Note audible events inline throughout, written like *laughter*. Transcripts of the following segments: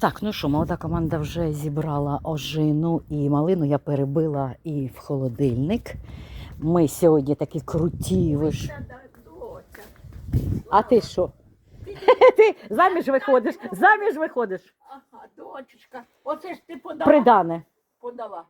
Так, ну що, молода команда вже зібрала ожину і малину я перебила і в холодильник. Ми сьогодні такі круті. Ви ж. А ти що? *laughs* Ти заміж виходиш, заміж виходиш. Ага, дочечка, оце ж ти подала. Придане. подала.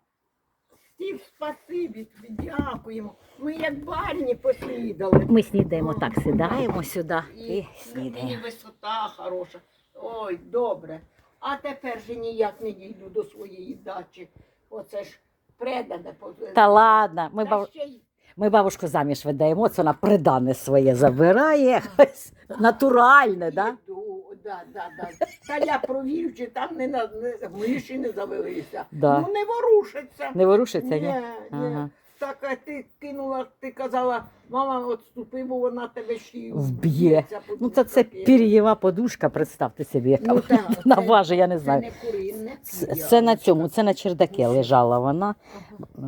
Стів, спасибі тобі, дякуємо. Ми як барні поснідали. Ми снідаємо так, сідаємо сюди і І снідаємо. висота хороша. Ой, добре. А тепер же ніяк не дійду до своєї дачі. Оце ж предане. Та ладно, ми, Та ще й ми бабушку заміж видаємо, це вона придане своє забирає. Ось, Натуральне, да? їду. Да, да, да. Та я провів, чи там не, на- не миші не завелися. Да. Ну не ворушиться. Не ворушиться, ні? Ні, ні. Ага. Так, а ти кинула, ти казала, мама, отступи, бо вона тебе ще й Вб'є. Ну, це, це пір'єва подушка, представте собі, яка Ну, так, *laughs* вона це- важить, я не Це не курінне. Це, це на цьому, це на чердаке лежала вона. Е,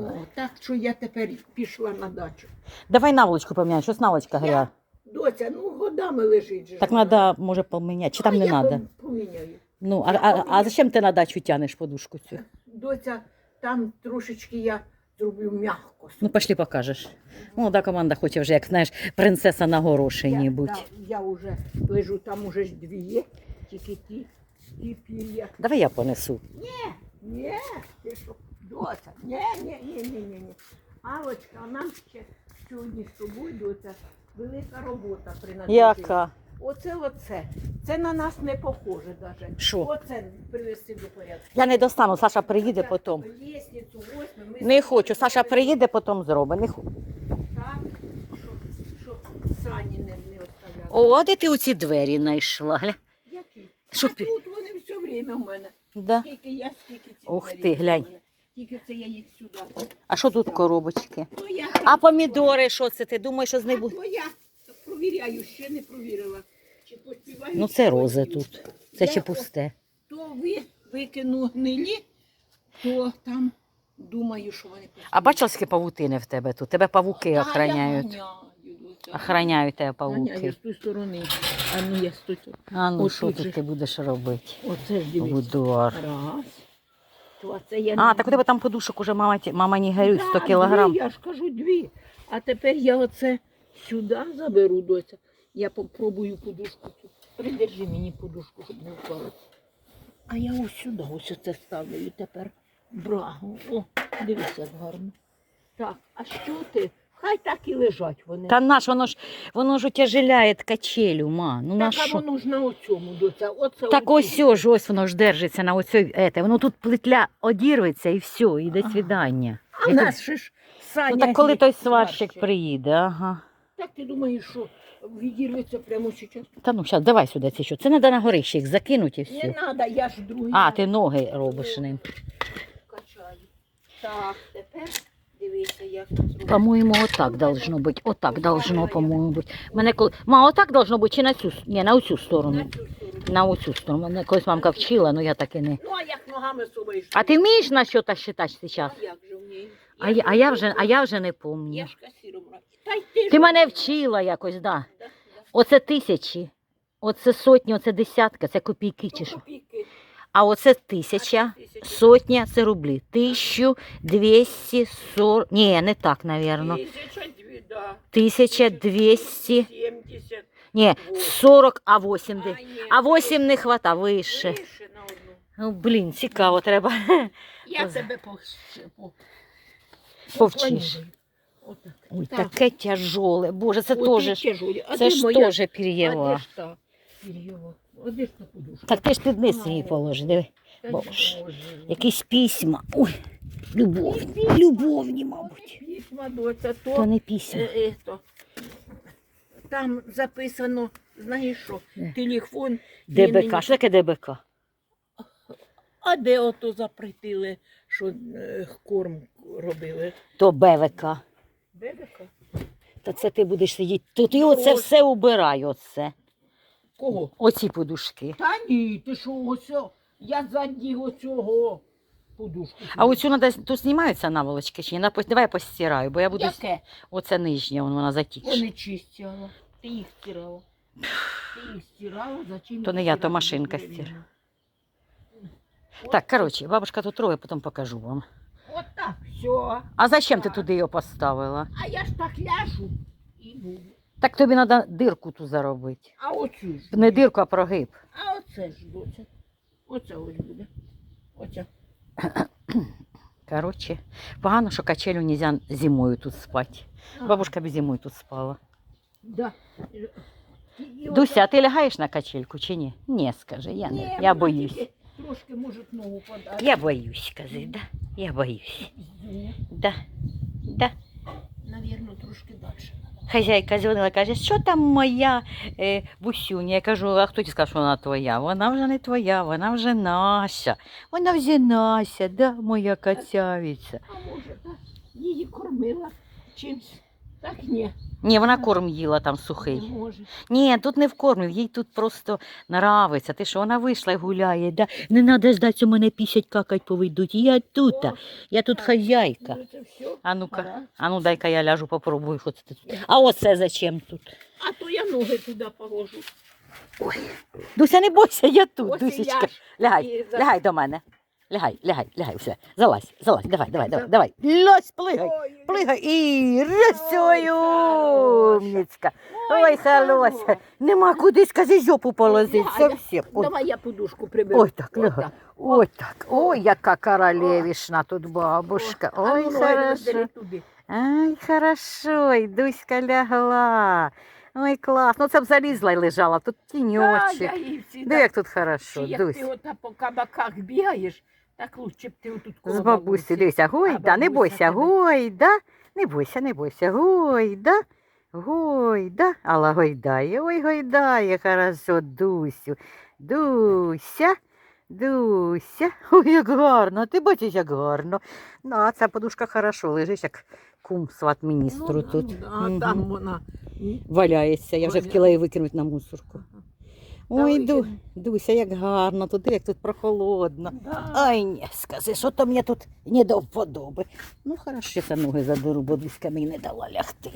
О, так що я тепер пішла на дачу. Давай наволочку поміняй, щось наволочка гря. Доця, ну годами лежить. же Так вона. треба, може, поміняти. Чи там А не я треба? Поміняю. Ну, а, а, а зачем ти на дачу тянеш подушку цю? Доця, там трошечки я зроблю м'яко. Ну, пошли покажеш. Молода команда хоче вже, як знаєш, принцеса на горошині да, я вже лежу, там уже ж дві є, тільки ті, ті пір'я. Давай я понесу. Ні, ти що, доця, ні, ні, ні, ні, ні, ні. Алочка, нам ще сьогодні з тобою, доця, велика робота принадлежить. Яка? Оце, оце. Це на нас не похоже навіть. Що? Оце привести до порядку. Я не достану, Саша приїде потім. Лестницю, ось ми. ми Не хочу, Саша приїде, потім зробить. Не хочу. Так, щоб, щоб сані не, не оставляли. О, а де ти оці двері знайшла? Гля. Які? Що а тут вони все время в мене. Да. Скільки я, скільки ці Ух ти, глянь. мене. Тільки це я їх сюди. А що тут коробочки? Ну, я А помідори, що це? Ти думаєш, що з них буде? я провіряю, ще не провірила. Ну це рози тут. Це ще пусте. То ви викину гнилі, то там думаю, що вони поспіють. А бачила, скільки павутини в тебе тут? Тебе павуки Та, охороняють. Я тебе павуки. з тої сторони. А ну я стой тут. А ну Ось що тут тут же. ти будеш робити? Оце ж дивись. Будуар. Раз. То це я А, не- так у тебе там подушок уже мама, ті- мама не горють, 100 Да, кілограм. Дві, я ж кажу дві. А тепер я оце сюди заберу, доця. Я попробую подушку цю. Придержи мені подушку, щоб не впала. А я ось сюди, ось це ставлю тепер. Браво. О, дивися, як гарно. Так, а що ти? Хай так і лежать вони. Та наш, воно ж воно ж утяжеляє качелю, ма. Ну на так, а що? воно ж на оцьому, доця. Оце Так оцю. ось ж, ось воно ж держиться на оцій, ете. Воно тут плетля одірветься і все, і до свідання. А в нас ще ж Саня. Ну так коли той сварщик сварщик. приїде, ага. Так ти думаєш, що відірветься прямо зараз? Та ну, зараз, давай сюди ці що. Це треба на горище їх закинути і Не все. треба, я ж другий. А, раз ти ноги робиш ним. качаю. Так, тепер дивися, як тут зробити. По-моєму, отак должно бути. Отак должно, по-моєму, бути. Мене коли... Ма, отак должно бути чи на цю, с- ні, на оцю На цю сторону. На оцю сторону. Мене колись мамка вчила, ну я так і не. Ну, а як ногами собою? А ти вмієш на що та считати зараз? А як же вмію? А я, а я вже, а я вже не пам'ятаю. Ж ти, мене вчила якось, да. Да. Оце тисячі, оце сотні, оце десятка, це копійки чи Ну, що. копійки. А оце тисяча, сотня це рублі. Тисячу двісті сорок. Ні, не так, навірно. Тисяча двісті. Ні, сорок, а вісім. А, вісім не хвата, вище. Ну, блін, цікаво, треба. Я тебе по, по, Повчиш. Отак. Ой, Так. таке тяжоле. Боже, це теж. тяжолі. А Це де ж моя? теж А де ж та? Пір'єва. А де ж та подушка? Так ти ж під низ її Ай. положи, диви. Та. Якісь письма. Ой, любовні. Любовні, мабуть. Письма, доця, то, То не письма. е, е, то. Там записано, знаєш що, Е. телефон. ДБК. Що таке ДБК? А де ото запретили, що е, корм робили? То БВК. ББК? Та це ти будеш сидіти. Тут і оце Ось. все убирай, оце. Кого? Оці подушки. Та ні, ти що, ось, о, я заді оцього подушку. А оцю надо, тут знімаються наволочки чи ні? На- Давай я постираю, бо я буду... Яке? Оце нижнє, воно вона затікше. Вони чистила. Ти їх стирала. Ти їх стирала, зачем То не я, то машинка добре стира. Так, коротше, бабушка тут троє, потім покажу вам. Так, все. А зачем ти туди його поставила? А я ж так ляжу і буду. Так тобі треба дирку ту заробити. А оцю ж. Не дирку, а прогиб. А оце ж доця. Оце ось буде. Оце. Коротше, погано, що качелю нельзя зимою тут спати. А, Бабушка б зимою тут спала. Да. І Дуся, а ти лягаєш на качельку чи ні? Ні, скажи, я Ні, не. вона Я боюсь. тільки Трошки може ногу подати. Я боюсь, скажи, да? Я боюсь. Да. Да. Навірно, трошки далі. Хазяйка дзвонила, каже, що там моя е, бусюня? Я кажу, а хто ті сказав, що вона твоя? Вона вже не твоя, вона вже наша. Вона вже наша, да, моя кацявиця. А може, так, її кормила чимсь. Так ні, Ні, вона корм їла там сухий. може. Ні, тут не вкормив, їй тут просто нравиться. Ти що вона вийшла і гуляє, да? Не треба ждати, у мене пісять какать повийдуть. Я тут, я тут хазяйка. Ну. А ну-ка, а ну дай-ка я ляжу, попробую, що це тут. А оце зачем тут? А то я ноги туди положу. Дуся, не бойся, я тут, Ось і Дусечка. ляж. Лягай, І за- лягай до мене. Лягай, лягай, лягай, все. Залазь, залазь, давай, давай, давай, давай. Лось, плигай, плигай і рисою, умницька. Ой, халося. Нема куди, скажи, жопу положити, совсем. Ой, Давай я подушку приберу. ой, так, лягай. Ой, так, ой, яка королевішна тут бабушка. Ой, ну, хорошо. Ай, хорошо, і Дуська лягла. Ой, клас. Ну це б залізла і лежала, тут Да, тіньочок. Диви, як тут хорошо, Чи як Дусь. ти ота по кабаках бігаєш, так лучше б ти отут коло З бабусі, дивися, гойда, не бойся, гойда, не бойся, не бойся, гойда, гойда, Алла гойдає, ой, гойдає, хорошо, Дусю, Дуся, Дуся, ой, як гарно, ти бачиш, як гарно. Ну, а ця подушка хорошо лежить, як кум сват міністру Ну, тут. Мгм. там вона. Валяється, я вже хотіла її викинути на мусорку. Ой, Ду. Дуся, як гарно, тут як тут прохолодно. Да. Ай, ні, скажи, що то мені тут не до вподоби. Ну, хорошо, я ноги задеру, бо Дуська мені не дала лягти.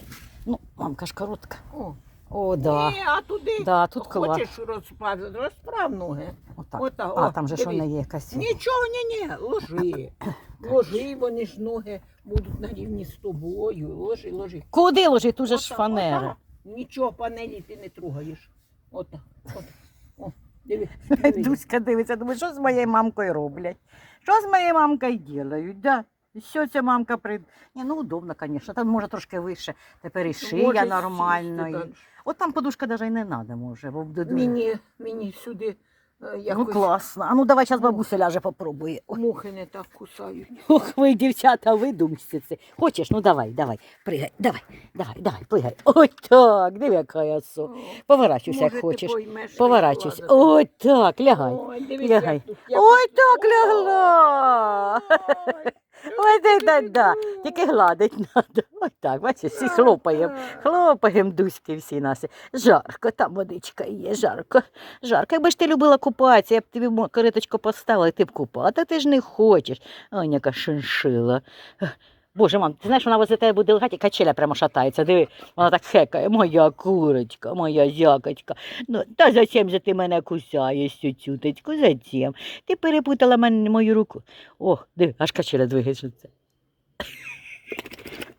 Ну, мамка ж коротка. О, О, да. Ні, а туди Да, тут хочеш розправ, розправ ноги. Отак. Отак, А, о, там же ж дивись. вона є якась. Нічого, ні, ні, ложи. *coughs* Ложи, вони ж ноги будуть на рівні з тобою. Ложи, ложи. Куди ложить? Тут же ж фанера. Нічого панелі ти не трогаєш. Отак. Отак. *laughs* Диви. Дуська дивиться, думає, що з моєю мамкою роблять? Що з моєю мамкою ділають? Да? Що ця мамка при... Ні, ну удобно, звісно. Там може трошки вище. Тепер і шия нормальної. нормально. От там подушка навіть і не треба, може. Бо Мені, мені сюди е, Ну класно. А ну давай зараз Ну. бабуся ляже попробує. Ой. мухи не так кусають. Ох, ви, дівчата, видумщиці. Хочеш? Ну давай, давай, пригай, давай, давай, давай, плигай. Ой так, диви, яка я со. Поворачуйся, як Може, ти хочеш. поймеш, Поворачуйся. вкладати. Ой так, лягай. Ой, дивись, лягай. тут, Ой, так лягла. Ой, Ой, да, да, да. Тільки гладить треба. Ось так, бачиш, всі хлопаємо. Хлопаємо дуськи всі нас. Жарко, там водичка є, жарко. Жарко. Якби ж ти любила купатися, я б тобі кориточку поставила, і ти б купати, ти ж не хочеш. Ой, яка шиншила. Боже, мам, ти знаєш, вона возле тебе буде лежати, і качеля прямо шатається. Диви, вона так хекає, моя курочка, моя зякочка. Ну, та зачем же ти мене кусаєш, цю тютечку, зачем? Ти перепутала мене мою руку. О, диви, аж качеля двигається.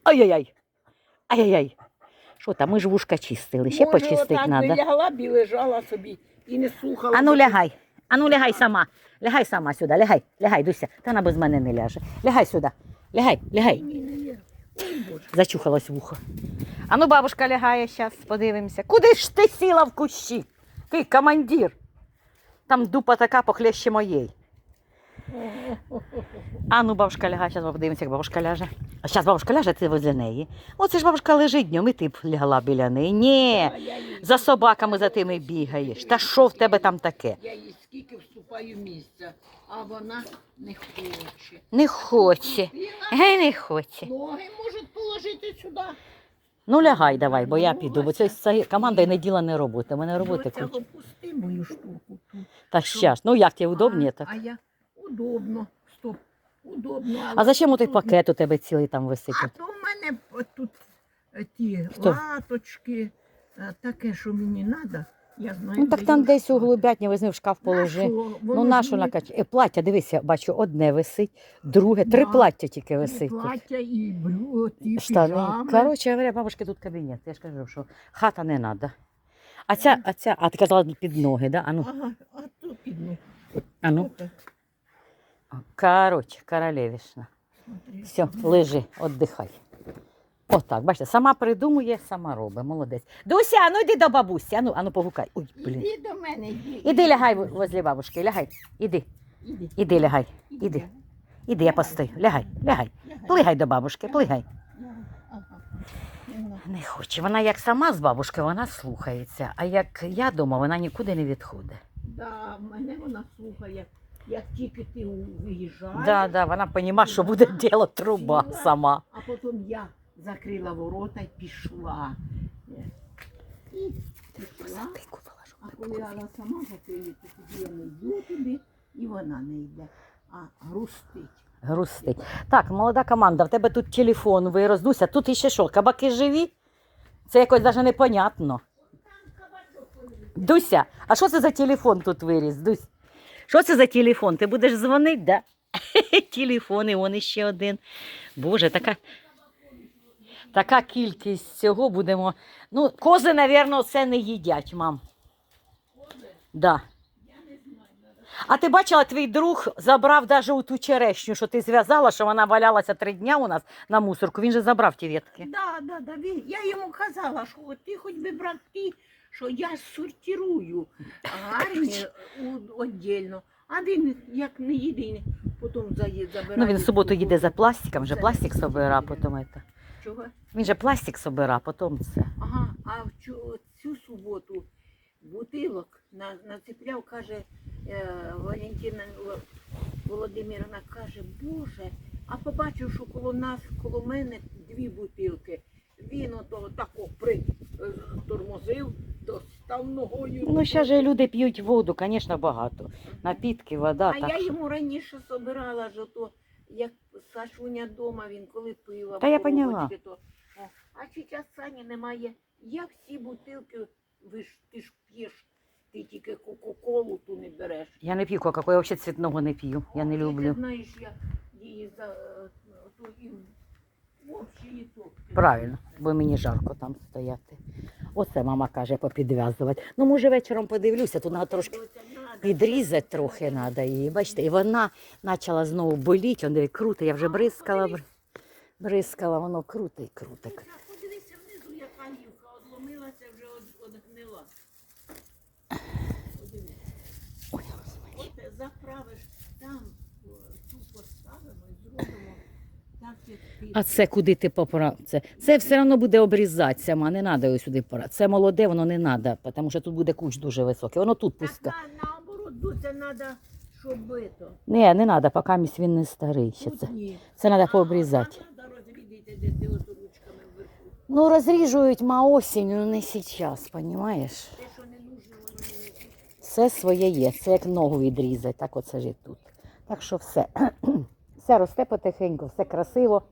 Ай-яй-яй. Ай-яй-яй. Що там, ми ж вушка чистили, ще Може, почистити отак би треба. лягла б і лежала собі і не слухала. Ану лягай. Ану лягай сама. Лягай сама сюди. Лягай, лягай, Дуся. Та вона без мене не ляже. Лягай сюди. Лягай, лягай. Зачухалось вухо. Ану, бабушка лягає зараз, подивимося. Куди ж ти сіла в кущі? Ти командир. Там дупа така похлеще моєї. А ну, бабушка лягає, зараз подивимося, як бабушка ляже. А зараз бабушка ляже, ти возле неї. Оце ж бабушка лежить днем, і ти б лягла біля неї. Ні, А за собаками за тими бігаєш. Та що в тебе там таке? Скільки вступаю місця, а вона не хоче. Не хоче. Гей, не хоче. Ноги можуть положити сюди. Ну лягай давай, бо я піду, бо це, це команда і не діла не роботи. У мене роботи Доця, куча. опусти мою штуку. тут. Та щас, ну як тебе удобніше так? А я удобно. Стоп. Удобно. А зачем той тут- пакет у тебе цілий там висить? А то в мене от тут е, ті Хто? латочки, е, таке, що мені треба. Я знаю, Ну так там десь у глубятні візьми в шкаф положи. Ну ж накач? І плаття, дивися, бачу, одне висить, друге, три Да. плаття тільки висить. тут. плаття, і блю, і Штани. піжами. Коротше говоря, бабушки тут кабінет. Я ж кажу, що хата не треба. А ця, а ця, а ти казала під ноги, да? А ну, Ага, а то підну. а ну. Отак, Коротше, королевішна. смотри. Все, лежи, віддихай. Отак, бачите, сама придумує, сама робить. Молодець. Дуся, ну йди до бабусі, ану, ану погукай. Ой, блін. Іди до мене, іди. Іди лягай во- возле бабушки, лягай. Іди, Іди. іди лягай. Іди. Іди, я постою. Лягай, лягай. Лягай. Плигай до бабушки, плигай. Ага. Не хоче. Вона як сама з бабушки, вона слухається. А як я дома, вона нікуди не відходить. Да, мене вона слухає. Як тільки ти виїжджаєш, Да, да, вона розуміє, що буде діло труба сама. а потім я закрила ворота і пішла. І пішла. А коли вона сама закриє, то тоді я не йду туди, і вона не йде, а грустить. Грустить. Так, молода команда, в тебе тут телефон вирос. Дуся, тут іще що, кабаки живі? Це якось навіть непонятно. Дуся, а що це за телефон тут виріс? Дусь? Що це за телефон? Ти будеш дзвонити, да? *laughs* Телефон, і он іще один. Боже, така, така кількість цього будемо. Ну, кози, мабуть, це не їдять, мам. Да. А ти бачила, твій друг забрав навіть у ту черешню, що ти зв'язала, що вона валялася три дня у нас на мусорку. Він же забрав ті ветки. Да, да, да. він- Я йому казала, що ти хоч би брат ті, що я сортирую гарні віддільно. А він як не єдиний, потім забирає. Ну він в суботу їде за пластиком, вже пластик собира, потім це. Чого? Він же пластик собира, потім це. Ага, а в цю, цю суботу бутилок на, нацепляв, каже е, Валентина Володимирівна, каже, Боже, а побачив, що коло нас, коло мене дві бутилки. Він ото тако при е, тормозив, то став ногою. Ну, ще ж люди п'ють воду, звісно, багато. Напітки, вода. А так я що- йому раніше собирала ж ото, як Сашуня дома, він коли пила. Та я коробочки, поняла. То, О, а зараз Сані немає. Як всі бутилки, ви ж, ти ж п'єш, ти тільки Кока-Колу ту не береш. Я не п'ю кока я взагалі цвітного не п'ю. Я не О, Ти люблю. знаєш, я її за е, ту і в. Правильно, бо мені жарко там стояти. Оце мама каже попідв'язувати. Ну, може, вечором подивлюся, тут треба трошки підрізати трохи треба її. Бачите, і вона почала знову боліти, он диви, круто, я вже бризкала, бризкала, воно круто і круто. Подивися внизу, яка гілка одломилася, вже од- одгнила. Ой. От заправиш там, о, цю поставимо і зробимо. А це куди ти поправ? Це, це все одно буде обрізатися, ма, не треба його сюди пора. Це молоде, воно не треба, тому що тут буде кущ дуже високий. Воно тут Так пуска. на, наоборот, Дуця, треба, щоб бито. Ні, не треба, поки місь він не старий ще. Це, ні. це треба пообрізати. Ну, розріжують ма осінь, ну не зараз, розумієш? Те, що не нужно, воно не Все своє є, це як ногу відрізати, так оце ж і тут. Так що все. Все росте потихеньку, все красиво.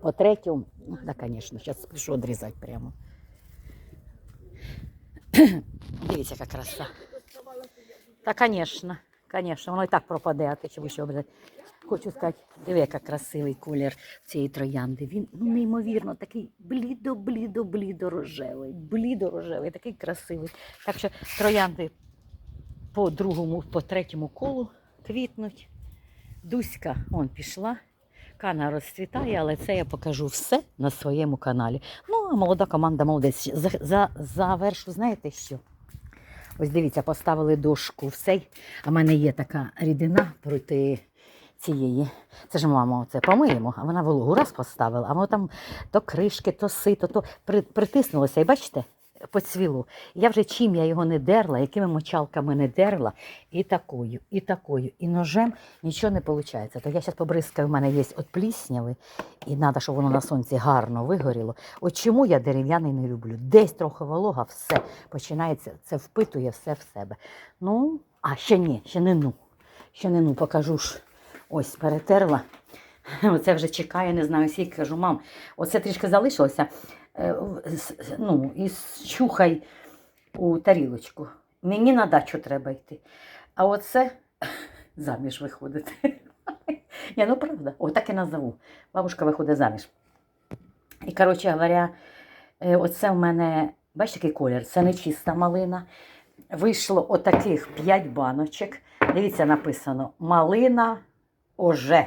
По третьому, ну, да, звісно, зараз спішу відрізати прямо. *clears throat* Дивіться, яка краса. Та, звісно, звісно, воно і так пропаде, а ти чому ще обрізати. Хочу сказати, диви, яка красивий колір цієї троянди. Він ну, неймовірно такий блідо-блідо-блідо рожевий, блідо-рожевий, такий красивий. Так що троянди по другому, по третьому колу квітнуть. Дуська он пішла. Кана розцвітає, але це я покажу все на своєму каналі. Ну, а молода команда молодець. За, за, завершу, знаєте що? Ось дивіться, поставили дошку все. А в мене є така рідина проти цієї. Це ж мама оце помиємо, а вона вологу раз поставила, а воно там то кришки, то сито, то при, притиснулося. І бачите, поцвіло. Я вже чим я його не дерла, якими мочалками не дерла, і такою, і такою, і ножем нічого не виходить. То я зараз побризкаю, в мене є от плісняви, і треба, щоб воно на сонці гарно вигоріло. От чому я дерев'яний не люблю? Десь трохи волога, все починається, це впитує все в себе. Ну, а ще ні, ще не ну. Ще не ну, покажу ж. Ось перетерла. *laughs* Оце вже чекає, не знаю, скільки кажу, мам, оце трішки залишилося. Е, Ну, і чухай у тарілочку. Мені на дачу треба йти. А оце *laughs* заміж виходити. *laughs* Ні, ну правда, отак і назову. Бабушка виходить заміж. І, коротше говоря, е, оце в мене, бачите, який колір? Це не чиста малина. Вийшло отаких 5 баночок. Дивіться, написано малина оже.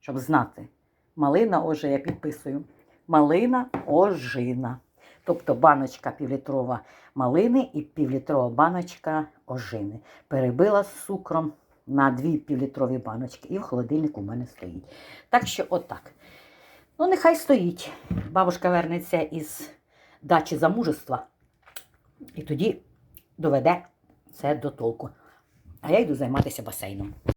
Щоб знати. Малина оже, я підписую. Малина ожина. Тобто баночка півлітрова малини і півлітрова баночка ожини. Перебила з цукром на дві півлітрові баночки, і в холодильнику у мене стоїть. Так що отак. Ну, нехай стоїть. Бабушка вернеться із дачі замужества, і тоді доведе це до толку. А я йду займатися басейном.